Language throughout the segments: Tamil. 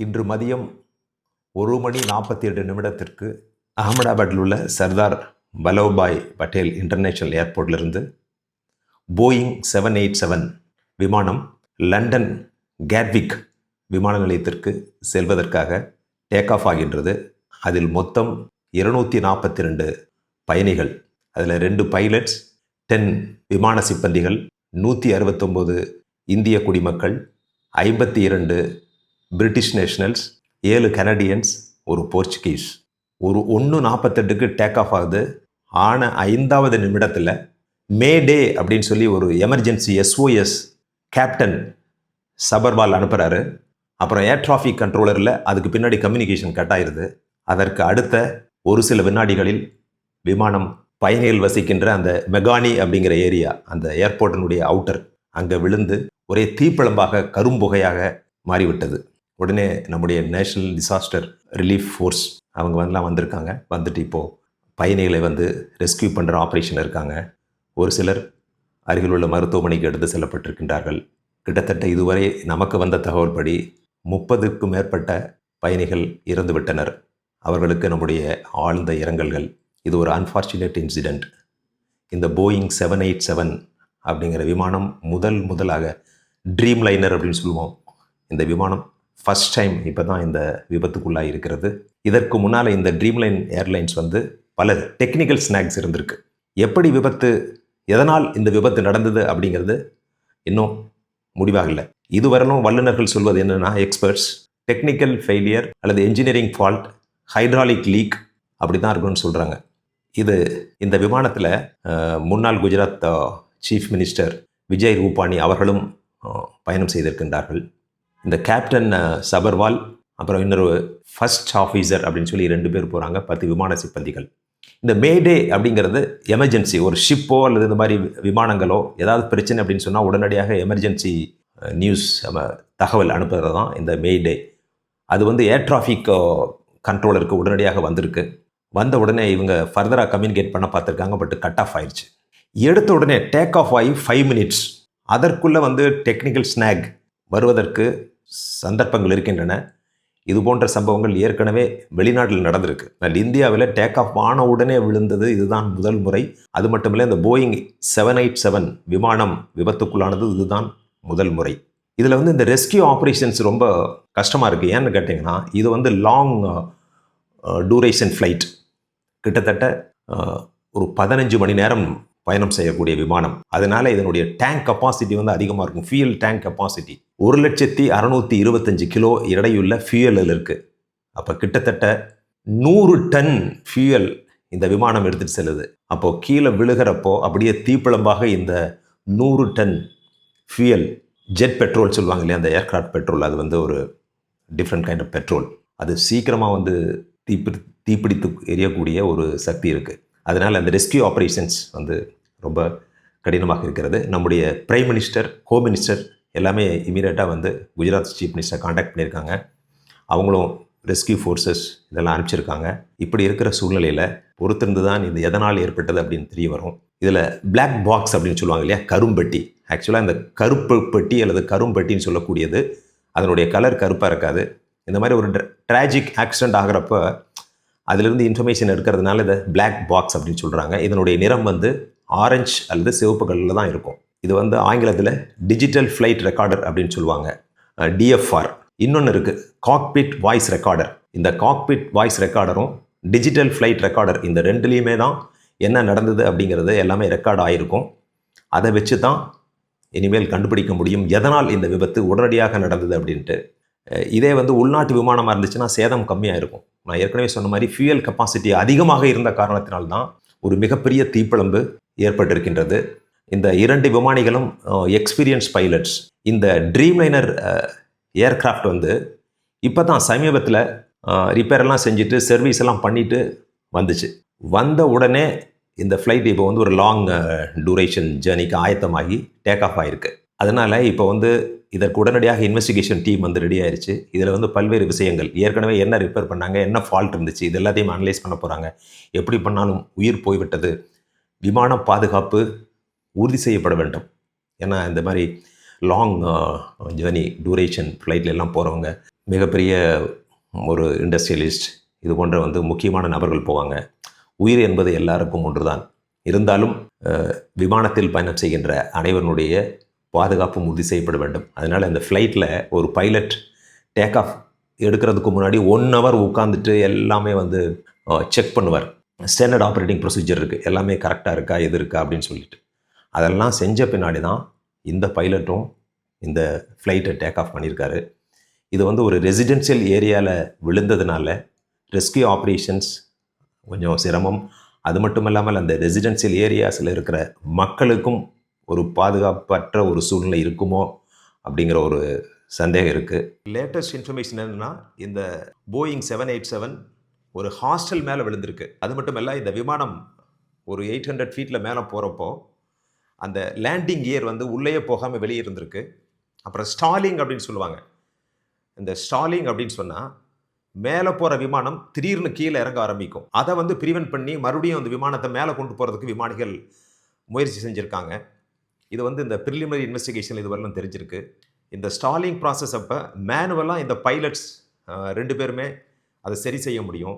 இன்று மதியம் ஒரு மணி நாற்பத்தி எட்டு நிமிடத்திற்கு அகமதாபாத்தில் உள்ள சர்தார் வல்லபாய் பட்டேல் இன்டர்நேஷனல் ஏர்போர்ட்டிலிருந்து போயிங் செவன் எயிட் செவன் விமானம் லண்டன் கேட்விக் விமான நிலையத்திற்கு செல்வதற்காக டேக் ஆஃப் ஆகின்றது. அதில் மொத்தம் இருநூற்றி நாற்பத்தி ரெண்டு பயணிகள் அதில் ரெண்டு பைலட்ஸ் டென் விமான சிப்பந்திகள் நூற்றி அறுபத்தொம்போது இந்திய குடிமக்கள் ஐம்பத்தி இரண்டு பிரிட்டிஷ் நேஷனல்ஸ் ஏழு கனடியன்ஸ் ஒரு போர்ச்சுகீஸ் ஒரு ஒன்று நாற்பத்தெட்டுக்கு டேக் ஆஃப் ஆகுது. ஆன ஐந்தாவது நிமிடத்தில் மே டே அப்படின்னு சொல்லி ஒரு எமர்ஜென்சி எஸ்ஓஎஸ் கேப்டன் சபர்வால் அனுப்புகிறாரு அப்புறம் ஏர் டிராஃபிக் கண்ட்ரோலரில் அதுக்கு பின்னாடி கம்யூனிகேஷன் கட் ஆயிடுது அதற்கு அடுத்த ஒரு சில வினாடிகளில் விமானம் பயணிகள் வசிக்கின்ற அந்த மெகானி அப்படிங்கிற ஏரியா அந்த ஏர்போர்ட்டினுடைய அவுட்டர் அங்கே விழுந்து ஒரே தீப்பிழம்பாக கரும்புகையாக மாறிவிட்டது. உடனே நம்முடைய நேஷனல் டிசாஸ்டர் ரிலீஃப் ஃபோர்ஸ் அவங்க வந்துலாம் வந்திருக்காங்க. வந்துட்டு இப்போது பயணிகளை வந்து ரெஸ்கியூ பண்ணுற ஆப்ரேஷன் இருக்காங்க. ஒரு சிலர் அருகில் உள்ள மருத்துவமனைக்கு எடுத்து செல்லப்பட்டிருக்கின்றார்கள். கிட்டத்தட்ட இதுவரை நமக்கு வந்த தகவல் படி முப்பதுக்கும் மேற்பட்ட பயணிகள் இறந்துவிட்டனர் அவர்களுக்கு நம்முடைய ஆழ்ந்த இரங்கல்கள். இது ஒரு அன்ஃபார்ச்சுனேட் இன்சிடெண்ட் இந்த போயிங் செவன் எயிட் செவன் அப்படிங்கிற விமானம் முதல் முதலாக ட்ரீம் லைனர் அப்படின்னு சொல்லுவோம். இந்த விமானம் ஃபஸ்ட் டைம் இப்போ தான் இந்த விபத்துக்குள்ளாக இருக்கிறது. இதற்கு முன்னால் இந்த ட்ரீம்லைன் ஏர்லைன்ஸ் வந்து பல டெக்னிக்கல் ஸ்நாக்ஸ் இருந்திருக்கு. எப்படி விபத்து எதனால் இந்த விபத்து நடந்தது அப்படிங்கிறது இன்னும் முடிவாகலை. இதுவரையிலும் வல்லுநர்கள் சொல்வது என்னென்னா எக்ஸ்பர்ட்ஸ் டெக்னிக்கல் ஃபெயிலியர் அல்லது என்ஜினியரிங் ஃபால்ட் ஹைட்ராலிக் லீக் அப்படி தான் இருக்குன்னு சொல்கிறாங்க இது இந்த விமானத்தில் முன்னாள் குஜராத் சீஃப் மினிஸ்டர் விஜய் ரூபானி அவர்களும் பயணம் செய்திருக்கின்றார்கள். இந்த கேப்டன் சபர்வால் அப்புறம் இன்னொரு ஃபர்ஸ்ட் ஆஃபீஸர் அப்படின்னு சொல்லி ரெண்டு பேர் போகிறாங்க பத்து விமான சிப்பந்திகள். இந்த மேடே அப்படிங்கிறது எமர்ஜென்சி ஒரு ஷிப்போ அல்லது இந்த மாதிரி விமானங்களோ ஏதாவது பிரச்சனை அப்படின்னு சொன்னால் உடனடியாக எமர்ஜென்சி நியூஸ் தகவல் அனுப்புகிறது தான் இந்த மேடே அது வந்து ஏர் டிராஃபிக் கண்ட்ரோலருக்கு உடனடியாக வந்திருக்கு. வந்த உடனே இவங்க ஃபர்தராக கம்யூனிகேட் பண்ண பார்த்துருக்காங்க பட் கட் ஆஃப் ஆயிடுச்சு எடுத்த உடனே டேக் ஆஃப் ஆகி ஃபைவ் மினிட்ஸ் அதற்குள்ளே வந்து டெக்னிக்கல் ஸ்நாக் வருவதற்கு சந்தர்ப்பங்கள் இருக்கின்றன. இது போன்ற சம்பவங்கள் ஏற்கனவே வெளிநாட்டில் நடந்திருக்கு. நான் இந்தியாவில் டேக் ஆஃப் ஆன உடனே விழுந்தது இதுதான் முதல் முறை. அது மட்டும் இல்லை இந்த போயிங் செவன் எயிட் செவன் விமானம் விபத்துக்குள்ளானது இதுதான் முதல் முறை. இதில் வந்து இந்த ரெஸ்கியூ ஆப்ரேஷன்ஸ் ரொம்ப கஷ்டமாக இருக்குது ஏன்னு கேட்டிங்கன்னா இது வந்து லாங் டூரேஷன் ஃப்ளைட் கிட்டத்தட்ட uh, ஒரு பதினஞ்சு மணி நேரம் பயணம் செய்யக்கூடிய விமானம். அதனால் இதனுடைய டேங்க் கெப்பாசிட்டி வந்து அதிகமாக இருக்கும். ஃபியூல் டேங்க் கெப்பாசிட்டி ஒரு லட்சத்தி அறநூற்றி இருபத்தஞ்சு கிலோ எடையுள்ள ஃபியூயல் இருக்குது அப்போ கிட்டத்தட்ட நூறு டன் ஃபியூயல் இந்த விமானம் எடுத்துகிட்டு செல்லுது. அப்போது கீழே விழுகிறப்போ அப்படியே தீப்பிழம்பாக இந்த நூறு டன் ஃபியூயல் ஜெட் பெட்ரோல் சொல்லுவாங்க இல்லையா அந்த ஏர்க்ராஃப்ட் பெட்ரோல் அது வந்து ஒரு டிஃப்ரெண்ட் கைண்ட் ஆஃப் பெட்ரோல் அது சீக்கிரமாக வந்து தீப்பி தீப்பிடித்து எரியக்கூடிய ஒரு சக்தி இருக்குது அதனால் அந்த ரெஸ்கியூ ஆப்ரேஷன்ஸ் வந்து ரொம்ப கடினமாக இருக்கிறது. நம்முடைய பிரைம் மினிஸ்டர் ஹோம் மினிஸ்டர் எல்லாமே இமீடியட்டாக வந்து குஜராத் சீஃப் மினிஸ்டர் காண்டாக்ட் பண்ணியிருக்காங்க. அவங்களும் ரெஸ்கியூ ஃபோர்ஸஸ் இதெல்லாம் அனுப்பிச்சிருக்காங்க. இப்படி இருக்கிற சூழ்நிலையில் பொறுத்திருந்து தான் இது எதனால் ஏற்பட்டது அப்படின்னு தெரிய வரும். இதில் பிளாக் பாக்ஸ் அப்படின்னு சொல்லுவாங்க இல்லையா? கரும்பட்டி. ஆக்சுவலாக இந்த கருப்பு பெட்டி அல்லது கரும்பெட்டின்னு சொல்லக்கூடியது அதனுடைய கலர் கருப்பாக இருக்காது. இந்த மாதிரி ஒரு ட்ராஜிக் ஆக்சிடென்ட் ஆகிறப்ப அதிலிருந்து இன்ஃபர்மேஷன் எடுக்கிறதுனால இதை பிளாக் பாக்ஸ் அப்படின்னு சொல்கிறாங்க இதனுடைய நிறம் வந்து ஆரஞ்சு அல்லது சிவப்பு கலரில் தான் இருக்கும். இது வந்து ஆங்கிலத்தில் டிஜிட்டல் ஃப்ளைட் ரெக்கார்டர் அப்படின்னு சொல்லுவாங்க. டிஎஃப்ஆர் இன்னொன்று இருக்குது காக்பிட் வாய்ஸ் ரெக்கார்டர் இந்த காக்பிட் வாய்ஸ் ரெக்கார்டரும் டிஜிட்டல் ஃப்ளைட் ரெக்கார்டர் இந்த ரெண்டுலேயுமே தான் என்ன நடந்தது அப்படிங்கிறது எல்லாமே ரெக்கார்ட் ஆகிருக்கும் அதை வச்சு தான் இனிமேல் கண்டுபிடிக்க முடியும் எதனால் இந்த விபத்து உடனடியாக நடந்தது அப்படின்ட்டு. இதே வந்து உள்நாட்டு விமானமாக இருந்துச்சுன்னா சேதம் கம்மியாக இருக்கும் நான் ஏற்கனவே சொன்ன மாதிரி ஃபியூயல் கெப்பாசிட்டி அதிகமாக இருந்த காரணத்தினால்தான் ஒரு மிகப்பெரிய தீப்பிழம்பு ஏற்பட்டிருக்கின்றது. இந்த இரண்டு விமானிகளும் எக்ஸ்பீரியன்ஸ் பைலட்ஸ் இந்த ட்ரீம் லைனர் ஏர்கிராஃப்ட் வந்து இப்போ தான் சமீபத்தில் ரிப்பேரெல்லாம் செஞ்சுட்டு சர்வீஸ் எல்லாம் பண்ணிட்டு வந்துச்சு. வந்த உடனே இந்த ஃப்ளைட் இப்போ வந்து ஒரு லாங் டூரேஷன் ஜேர்னிக்கு ஆயத்தமாகி டேக் ஆஃப் ஆகிருக்கு அதனால் இப்போ வந்து இதற்கு உடனடியாக இன்வெஸ்டிகேஷன் டீம் வந்து ரெடி ஆயிருச்சு. இதில் வந்து பல்வேறு விஷயங்கள் ஏற்கனவே என்ன ரிப்பேர் பண்ணாங்க என்ன ஃபால்ட் இருந்துச்சு இது எல்லாத்தையும் அனலைஸ் பண்ண போகிறாங்க எப்படி பண்ணாலும் உயிர் போய்விட்டது. விமான பாதுகாப்பு உறுதி செய்யப்பட வேண்டும். ஏன்னா இந்த மாதிரி லாங் ஜேர்னி டூரேஷன் ஃப்ளைட்டில் எல்லாம் போகிறவங்க மிகப்பெரிய ஒரு இண்டஸ்ட்ரியலிஸ்ட் இது போன்ற வந்து முக்கியமான நபர்கள் போவாங்க. உயிர் என்பது எல்லாருக்கும் ஒன்றுதான். இருந்தாலும் விமானத்தில் பயணம் செய்கின்ற அனைவருடைய பாதுகாப்பும் உறுதி செய்யப்பட வேண்டும். அதனால் இந்த ஃப்ளைட்டில் ஒரு பைலட் டேக் ஆஃப் எடுக்கிறதுக்கு முன்னாடி ஒன் ஹவர் உட்காந்துட்டு எல்லாமே வந்து செக் பண்ணுவார். ஸ்டாண்டர்ட் ஆப்ரேட்டிங் ப்ரொசீஜர் இருக்குது எல்லாமே கரெக்டாக இருக்கா எது இருக்கா அப்படின்னு சொல்லிட்டு. அதெல்லாம் செஞ்ச பின்னாடி தான் இந்த பைலட்டும் இந்த ஃப்ளைட்டை டேக் ஆஃப் பண்ணியிருக்காரு. இது வந்து ஒரு ரெசிடென்ஷியல் ஏரியாவில் விழுந்ததுனால ரெஸ்கியூ ஆப்ரேஷன்ஸ் கொஞ்சம் சிரமம். அது மட்டும் இல்லாமல் அந்த ரெசிடென்ஷியல் ஏரியாஸில் இருக்கிற மக்களுக்கும் ஒரு பாதுகாப்பற்ற ஒரு சூழ்நிலை இருக்குமோ அப்படிங்கிற ஒரு சந்தேகம் இருக்குது லேட்டஸ்ட் இன்ஃபர்மேஷன் என்னென்னா இந்த போயிங் செவன் எயிட் செவன் ஒரு ஹாஸ்டல் மேலே விழுந்திருக்கு. அது மட்டும் இல்லை இந்த விமானம் ஒரு எயிட் ஹண்ட்ரட் ஃபீட்டில் மேலே போகிறப்போ அந்த லேண்டிங் கியர் வந்து உள்ளேயே போகாமல் வெளியே இருந்திருக்கு. அப்புறம் ஸ்டாலிங் அப்படின்னு சொல்லுவாங்க. இந்த ஸ்டாலிங் அப்படின்னு சொன்னால் மேலே போகிற விமானம் திடீர்னு கீழே இறங்க ஆரம்பிக்கும். அதை வந்து ப்ரிவென்ட் பண்ணி மறுபடியும் அந்த விமானத்தை மேலே கொண்டு போகிறதுக்கு விமானிகள் முயற்சி செஞ்சுருக்காங்க. இது வந்து இந்த ப்ரிலிமினரி இன்வெஸ்டிகேஷன் இது தெரிஞ்சிருக்கு. இந்த ஸ்டாலிங் ப்ராசஸ் அப்போ மேனுவலாக இந்த பைலட்ஸ் ரெண்டு பேருமே அதை சரி செய்ய முடியும்.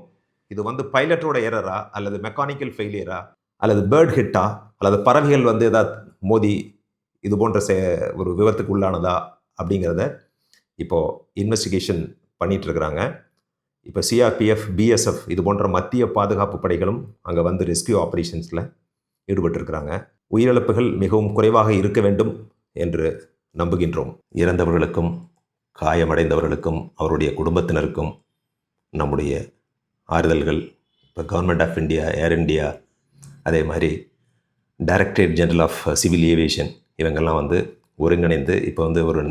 இது வந்து பைலட்டோட எரரா அல்லது மெக்கானிக்கல் ஃபெயிலியரா அல்லது பேர்ட் ஹிட்டா அல்லது பறவைகள் வந்து ஏதாவது மோதி இது போன்ற செ ஒரு விபத்துக்கு உள்ளானதா அப்படிங்கிறத இப்போது இன்வெஸ்டிகேஷன் பண்ணிட்டு இருக்கிறாங்க. இப்போ சிஆர்பிஎஃப் பிஎஸ்எஃப் இது போன்ற மத்திய பாதுகாப்பு படைகளும் அங்கே வந்து ரெஸ்கியூ ஆப்ரேஷன்ஸில் ஈடுபட்டிருக்கிறாங்க உயிரிழப்புகள் மிகவும் குறைவாக இருக்க வேண்டும் என்று நம்புகின்றோம். இறந்தவர்களுக்கும் காயமடைந்தவர்களுக்கும் அவருடைய குடும்பத்தினருக்கும் நம்முடைய ஆறுதல்கள் இப்போ government of India Air India அதே மாதிரி directorate general of civil aviation இவங்கெல்லாம் வந்து ஒருங்கிணைந்து இப்போ வந்து ஒரு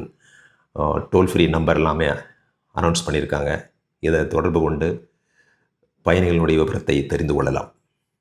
டோல் ஃப்ரீ நம்பர் எல்லாமே அனௌன்ஸ் பண்ணியிருக்காங்க. இதை தொடர்பு கொண்டு பயணிகளுடைய விவரத்தை தெரிந்து கொள்ளலாம்.